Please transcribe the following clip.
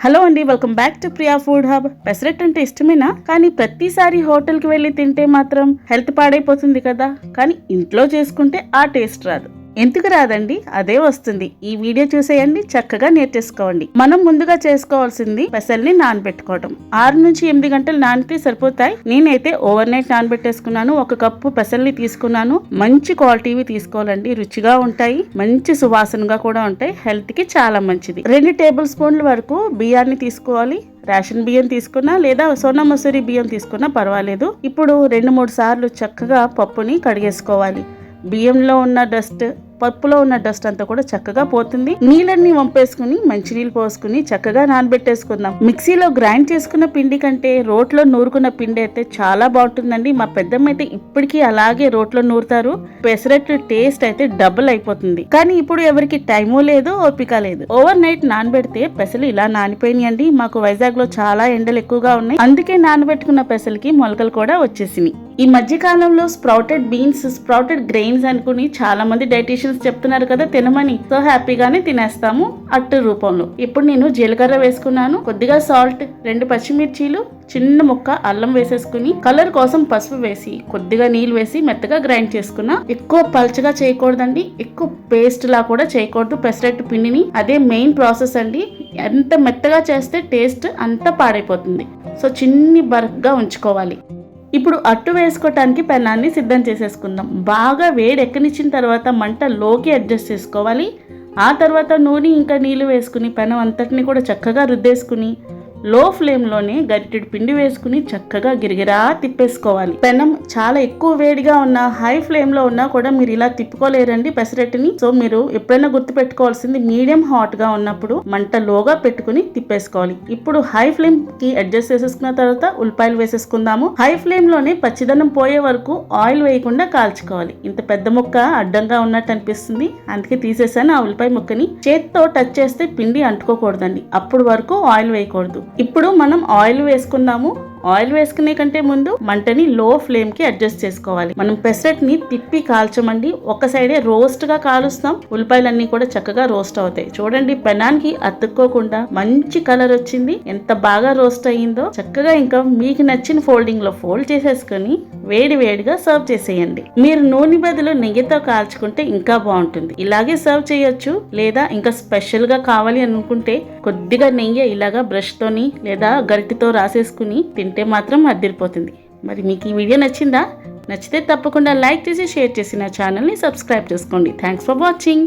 Hello అండి welcome back to Priya food hub pesarattu అంటే ఇష్టమేనా? కానీ ప్రతిసారి హోటల్కి వెళ్ళి తింటే మాత్రం హెల్త్ పాడైపోతుంది కదా. కానీ ఇంట్లో చేసుకుంటే ఆ టేస్ట్ రాదు. ఎందుకు రాదండి? అదే వస్తుంది. ఈ వీడియో చూసేయండి చక్కగా నేర్చేసుకోండి. మనం ముందుగా చేసుకోవాల్సింది పెసల్ని నానబెట్టుకోవడం ఆరు నుంచి ఎనిమిది గంటలు నానితే సరిపోతాయి. నేనైతే ఓవర్ నైట్ నానబెట్టేసుకున్నాను. ఒక కప్పు పెసల్ని తీసుకున్నాను. మంచి క్వాలిటీవి తీసుకోవాలండి. రుచిగా ఉంటాయి. మంచి సువాసనగా కూడా ఉంటాయి. హెల్త్కి చాలా మంచిది. రెండు టేబుల్ స్పూన్ల వరకు బియ్యాన్ని తీసుకోవాలి. రేషన్ బియ్యం తీసుకున్నా లేదా సోనా మసూరి బియ్యం తీసుకున్నా పర్వాలేదు. ఇప్పుడు రెండు మూడు సార్లు చక్కగా పప్పుని కడిగేసుకోవాలి. బియ్యంలో ఉన్న డస్ట్ పప్పులో ఉన్న డస్ట్ అంతా కూడా చక్కగా పోతుంది. నీళ్ళని వంపేసుకుని మంచినీళ్ళు పోసుకుని చక్కగా నానబెట్టేసుకుందాం. మిక్సీలో గ్రైండ్ చేసుకున్న పిండి కంటే రోట్లో నూరుకున్న పిండి అయితే చాలా బాగుంటుందండి. మా పెద్దమ్మ అయితే ఇప్పటికీ అలాగే రోట్లో నూరుతారు. పెసరట్టు టేస్ట్ అయితే డబుల్ అయిపోతుంది. కానీ ఇప్పుడు ఎవరికి టైము లేదు ఓపిక లేదు. ఓవర్ నైట్ నానబెడితే పెసలు ఇలా నానిపోయినాయండి. మాకు వైజాగ్లో చాలా ఎండలు ఎక్కువగా ఉన్నాయి. అందుకే నానబెట్టుకున్న పెసలకి మొలకలు కూడా వచ్చేసినాయి. ఈ మధ్యకాలంలో స్ప్రౌటెడ్ బీన్స్ స్ప్రౌటెడ్ గ్రెయిన్స్ అనుకుని చాలా మంది డైటీషియన్స్ చెప్తున్నారు కదా తినమని. సో హ్యాపీగానే తినేస్తాము అట్టు రూపంలో. ఇప్పుడు నేను జీలకర్ర వేసుకున్నాను కొద్దిగా సాల్ట్ రెండు పచ్చిమిర్చీలు చిన్న ముక్క అల్లం వేసేసుకుని కలర్ కోసం పసుపు వేసి కొద్దిగా నీళ్ళు వేసి మెత్తగా గ్రైండ్ చేసుకున్నా ఎక్కువ పల్చగా చేయకూడదండి ఎక్కువ పేస్ట్ లా కూడా చేయకూడదు పెసరట్టు పిండిని. అదే మెయిన్ ప్రాసెస్ అండి. ఎంత మెత్తగా చేస్తే టేస్ట్ అంత పాడైపోతుంది. సో చిన్ని బర్క్గా ఉంచుకోవాలి. ఇప్పుడు అట్టు వేసుకోవటానికి పెనాన్ని సిద్ధం చేసేసుకుందాం. బాగా వేడి ఎక్కనిచ్చిన తర్వాత మంట లోకి అడ్జస్ట్ చేసుకోవాలి. ఆ తర్వాత నూనె ఇంకా నీళ్ళు వేసుకుని పెనం అంతటిని కూడా చక్కగా రుద్దేసుకుని లో ఫ్లేమ్లోనే గరిటెడు పిండి వేసుకుని చక్కగా గిరిగిరా తిప్పేసుకోవాలి. పెనం చాలా ఎక్కువ వేడిగా ఉన్న హై ఫ్లేమ్లో ఉన్నా కూడా మీరు ఇలా తిప్పుకోలేరండి పెసరట్టుని. సో మీరు ఎప్పుడైనా గుర్తు పెట్టుకోవాల్సింది మీడియం హాట్గా ఉన్నప్పుడు మంట లోగా పెట్టుకుని తిప్పేసుకోవాలి. ఇప్పుడు హై ఫ్లేమ్కి అడ్జస్ట్ చేసేసుకున్న తర్వాత ఉల్లిపాయలు వేసేసుకుందాము. హై ఫ్లేమ్లోనే పచ్చిదనం పోయే వరకు ఆయిల్ వేయకుండా కాల్చుకోవాలి. ఇంత పెద్ద ముక్క అడ్డంగా ఉన్నట్టు అనిపిస్తుంది. అందుకే తీసేసాను ఆ ఉల్లిపాయ ముక్కని. చేత్తో టచ్ చేస్తే పిండి అంటుకోకూడదండి. అప్పుడు వరకు ఆయిల్ వేయకూడదు. ఇప్పుడు మనం ఆయిల్ వేసుకుందాము. ఆయిల్ వేసుకునే కంటే ముందు మంటని లో ఫ్లేమ్కి అడ్జస్ట్ చేసుకోవాలి. మనం పెసరెట్ని తిప్పి కాల్చమండి. ఒక సైడే రోస్ట్గా కాలుస్తాం. ఉల్లిపాయలన్నీ కూడా చక్కగా రోస్ట్ అవుతాయి. చూడండి పెనానికి అతుక్కోకుండా మంచి కలర్ వచ్చింది. ఎంత బాగా రోస్ట్ అయ్యిందో చక్కగా ఇంకా మీకు నచ్చిన ఫోల్డింగ్లో ఫోల్డ్ చేసేసుకొని వేడి వేడిగా సర్వ్ చేసేయండి. మీరు నూనె బదులు నెయ్యితో కాల్చుకుంటే ఇంకా బాగుంటుంది. ఇలాగే సర్వ్ చేయొచ్చు. లేదా ఇంకా స్పెషల్గా కావాలి అనుకుంటే కొద్దిగా నెయ్యి ఇలాగా బ్రష్ తోని లేదా గరిటితో రాసేసుకుని తింటే మాత్రం అద్దరిపోతుంది మరి మీకు ఈ వీడియో నచ్చిందా? నచ్చితే తప్పకుండా లైక్ చేసి షేర్ చేసి నా ఛానల్ని సబ్స్క్రైబ్ చేసుకోండి. Thanks for watching.